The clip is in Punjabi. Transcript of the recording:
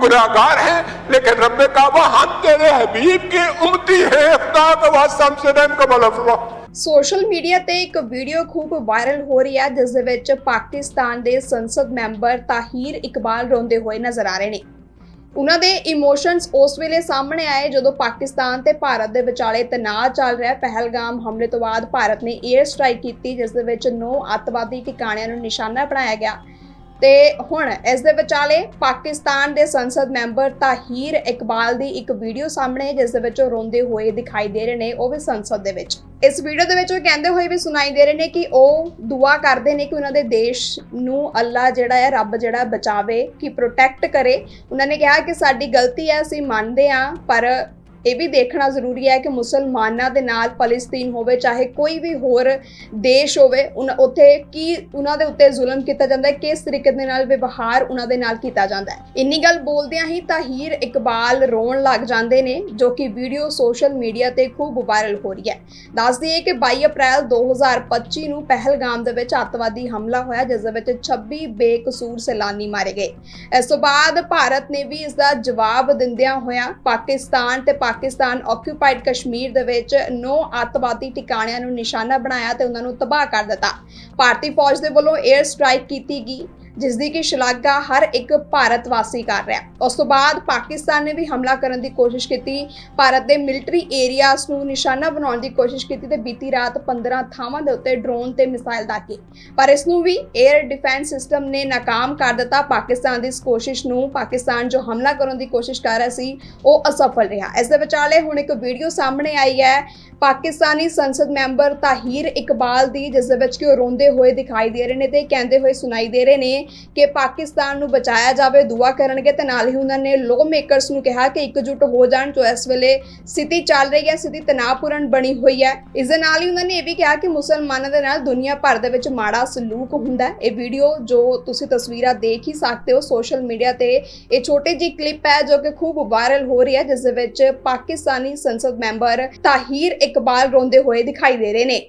गुनागार हैं, लेकिन रब काबा हम तेरे हबीब की उम्मती है ਸੋਸ਼ਲ ਮੀਡੀਆ ਤੇ ਇੱਕ ਵੀਡੀਓ ਖੂਬ ਵਾਇਰਲ ਹੋ ਰਹੀ ਹੈ ਜਿਸ ਦੇ ਵਿੱਚ ਪਾਕਿਸਤਾਨ ਦੇ ਸੰਸਦ ਮੈਂਬਰ ਤਾਹੀਰ ਇਕਬਾਲ ਰੋਂਦੇ ਹੋਏ ਨਜ਼ਰ ਆ ਰਹੇ ਨੇ ਉਹਨਾਂ ਦੇ ਇਮੋਸ਼ਨਸ ਉਸ ਵੇਲੇ ਸਾਹਮਣੇ ਆਏ ਜਦੋਂ ਪਾਕਿਸਤਾਨ ਤੇ ਭਾਰਤ ਦੇ ਵਿਚਾਲੇ ਤਣਾਅ ਚੱਲ ਰਿਹਾ ਪਹਿਲਗਾਮ ਹਮਲੇ ਤੋਂ ਬਾਅਦ ਭਾਰਤ ਨੇ 에ਅਰ ਸਟ੍ਰਾਈਕ ਕੀਤੀ ਜਿਸ ਦੇ ਵਿੱਚ 9 ਅੱਤਵਾਦੀ ਟਿਕਾਣਿਆਂ ਨੂੰ ਨਿਸ਼ਾਨਾ ਬਣਾਇਆ ਗਿਆ ਤੇ ਹੁਣ ਇਸ ਦੇ ਵਿਚਾਲੇ ਪਾਕਿਸਤਾਨ ਦੇ ਸੰਸਦ ਮੈਂਬਰ ਤਾਹੀਰ ਇਕਬਾਲ ਦੀ ਇੱਕ ਵੀਡੀਓ ਸਾਹਮਣੇ ਹੈ ਜਿਸ ਦੇ ਵਿੱਚ ਉਹ ਰੋਂਦੇ ਹੋਏ ਦਿਖਾਈ ਦੇ ਰਹੇ ਨੇ ਉਹ ਵੀ ਸੰਸਦ ਦੇ ਵਿੱਚ। ਇਸ ਵੀਡੀਓ ਦੇ ਵਿੱਚ ਉਹ ਕਹਿੰਦੇ ਹੋਏ ਵੀ ਸੁਣਾਈ ਦੇ ਰਹੇ ਨੇ ਕਿ ਉਹ ਦੁਆ ਕਰਦੇ ਨੇ ਕਿ ਉਹਨਾਂ ਦੇ ਦੇਸ਼ ਨੂੰ ਅੱਲਾ ਜਿਹੜਾ ਹੈ, ਰੱਬ ਜਿਹੜਾ ਬਚਾਵੇ, ਕਿ ਪ੍ਰੋਟੈਕਟ ਕਰੇ। ਉਹਨਾਂ ਨੇ ਕਿਹਾ ਕਿ ਸਾਡੀ ਗਲਤੀ ਹੈ, ਅਸੀਂ ਮੰਨਦੇ ਹਾਂ, ਪਰ ਇਹ ਵੀ ਦੇਖਣਾ ਜ਼ਰੂਰੀ ਹੈ ਕਿ ਮੁਸਲਮਾਨਾਂ ਦੇ ਨਾਲ ਫਲਸਤੀਨ ਹੋਵੇ, ਚਾਹੇ ਕੋਈ ਵੀ ਹੋਰ ਦੇਸ਼ ਹੋਵੇ ਉੱਥੇ ਕੀ ਉਹਨਾਂ ਦੇ ਉੱਤੇ ਜ਼ੁਲਮ ਕੀਤਾ ਜਾਂਦਾ ਹੈ, ਕਿਸ ਤਰੀਕੇ ਦੇ ਨਾਲ ਵਿਵਹਾਰ ਉਹਨਾਂ ਦੇ ਨਾਲ ਕੀਤਾ ਜਾਂਦਾ ਹੈ। ਇੰਨੀ ਗੱਲ ਬੋਲਦਿਆਂ ਹੀ ਤਾਹੀਰ ਇਕਬਾਲ ਰੋਣ ਲੱਗ ਜਾਂਦੇ ਨੇ, ਜੋ ਕਿ ਵੀਡੀਓ ਸੋਸ਼ਲ ਮੀਡੀਆ ਤੇ ਖੂਬ ਵਾਇਰਲ ਹੋ ਰਹੀ ਹੈ। ਦੱਸ ਦਈਏ ਕਿ 22 ਅਪ੍ਰੈਲ 2025 ਨੂੰ ਪਹਿਲਗਾਮ ਦੇ ਵਿੱਚ ਅੱਤਵਾਦੀ ਹਮਲਾ ਹੋਇਆ, ਜਿਸ ਦੇ ਵਿੱਚ 26 ਬੇਕਸੂਰ ਸੈਲਾਨੀ ਮਾਰੇ ਗਏ। ਇਸ ਤੋਂ ਬਾਅਦ ਭਾਰਤ ਨੇ ਵੀ ਇਸ ਦਾ ਜਵਾਬ ਦਿੰਦਿਆਂ ਹੋਇਆ ਪਾਕਿਸਤਾਨ ਤੇ ਪਾਕਿਸਤਾਨ ਆਕਿਊਪਾਈਡ ਕਸ਼ਮੀਰ ਦੇ ਵਿੱਚ ਨੌ ਅੱਤਵਾਦੀ ਟਿਕਾਣਿਆਂ ਨੂੰ ਨਿਸ਼ਾਨਾ ਬਣਾਇਆ ਤੇ ਉਹਨਾਂ ਨੂੰ ਤਬਾਹ ਕਰ ਦਿੱਤਾ। ਭਾਰਤੀ ਫੌਜ ਦੇ ਵੱਲੋਂ 에ਅਰ ਸਟ੍ਰਾਈਕ ਕੀਤੀ ਗਈ। ਜਿਸ ਦੀ ਕਿ ਸ਼ਲਾਘਾ ਹਰ ਇੱਕ ਭਾਰਤ ਵਾਸੀ ਕਰ ਰਿਹਾ ਉਸ ਤੋਂ ਬਾਅਦ ਪਾਕਿਸਤਾਨ ਨੇ ਵੀ ਹਮਲਾ ਕਰਨ ਦੀ ਕੋਸ਼ਿਸ਼ ਕੀਤੀ। ਭਾਰਤ ਦੇ ਮਿਲਟਰੀ ਏਰੀਆਸ ਨੂੰ ਨਿਸ਼ਾਨਾ ਬਣਾਉਣ ਦੀ ਕੋਸ਼ਿਸ਼ ਕੀਤੀ ਤੇ ਬੀਤੀ ਰਾਤ 15 ਥਾਵਾਂ ਦੇ ਉੱਤੇ ਡਰੋਨ ਤੇ ਮਿਸਾਈਲ ਦਾਗੇ ਪਰ ਇਸ ਨੂੰ ਵੀ 에ਅਰ ਡਿਫੈਂਸ ਸਿਸਟਮ ਨੇ ਨਾਕਾਮ ਕਰ ਦਿੱਤਾ। ਪਾਕਿਸਤਾਨ ਦੀ ਇਸ ਕੋਸ਼ਿਸ਼ ਨੂੰ ਪਾਕਿਸਤਾਨ ਜੋ ਹਮਲਾ ਕਰਨ ਦੀ ਕੋਸ਼ਿਸ਼ ਕਰ ਰਿਹਾ ਸੀ, ਉਹ ਅਸਫਲ ਰਿਹਾ। ਇਸ ਦੇ ਵਿਚਾਲੇ ਹੁਣ ਇੱਕ ਵੀਡੀਓ ਸਾਹਮਣੇ ਆਈ ਹੈ। ਪਾਕਿਸਤਾਨੀ ਸੰਸਦ ਮੈਂਬਰ ਤਾਹੀਰ ਇਕਬਾਲ ਦੀ, ਜਿਸ ਦੇ ਵਿੱਚ ਕਿ ਉਹ ਰੋਂਦੇ ਹੋਏ ਦਿਖਾਈ ਦੇ ਰਹੇ ਨੇ ਤੇ ਕਹਿੰਦੇ ਹੋਏ ਸੁਣਾਈ ਦੇ ਰਹੇ ਨੇ ਨੇ ਕਿ ਪਾਕਿਸਤਾਨ ਨੂੰ ਬਚਾਇਆ ਜਾਵੇ, ਦੁਆ ਕਰਨਗੇ ਤੇ ਨਾਲ ਹੀ ਉਹਨਾਂ ਨੇ ਲੋ ਮੇਕਰਸ ਨੂੰ ਕਿਹਾ ਕਿ ਇਕਜੁੱਟ ਹੋ ਜਾਣ ਜੋ ਇਸ ਵੇਲੇ ਸਥਿਤੀ ਚੱਲ ਰਹੀ ਹੈ, ਸਥਿਤੀ ਤਣਾਅਪੂਰਨ ਬਣੀ ਹੋਈ ਹੈ। ਇਸ ਦੇ ਨਾਲ ਹੀ ਉਹਨਾਂ ਨੇ ਇਹ ਵੀ ਕਿਹਾ ਕਿ ਮੁਸਲਮਾਨਾਂ ਦੇ ਨਾਲ ਦੁਨੀਆ ਭਰ ਦੇ ਵਿੱਚ ਮਾੜਾ ਸਲੂਕ ਹੁੰਦਾ ਹੈ। ਇਹ ਵੀਡੀਓ ਜੋ ਤੁਸੀਂ ਤਸਵੀਰਾਂ ਦੇਖ ਹੀ ਸਕਦੇ ਹੋ ਸੋਸ਼ਲ ਮੀਡੀਆ ਤੇ, ਇਹ ਛੋਟੀ ਜੀ ਕਲਿੱਪ ਹੈ ਜੋ ਕਿ ਖੂਬ ਵਾਇਰਲ ਹੋ ਰਹੀ ਹੈ, ਜਿਸ ਦੇ ਵਿੱਚ ਪਾਕਿਸਤਾਨੀ ਸੰਸਦ ਮੈਂਬਰ ਤਾਹੀਰ ਇਕਬਾਲ ਰੋਂਦੇ ਹੋਏ ਦਿਖਾਈ ਦੇ ਰਹੇ ਨੇ।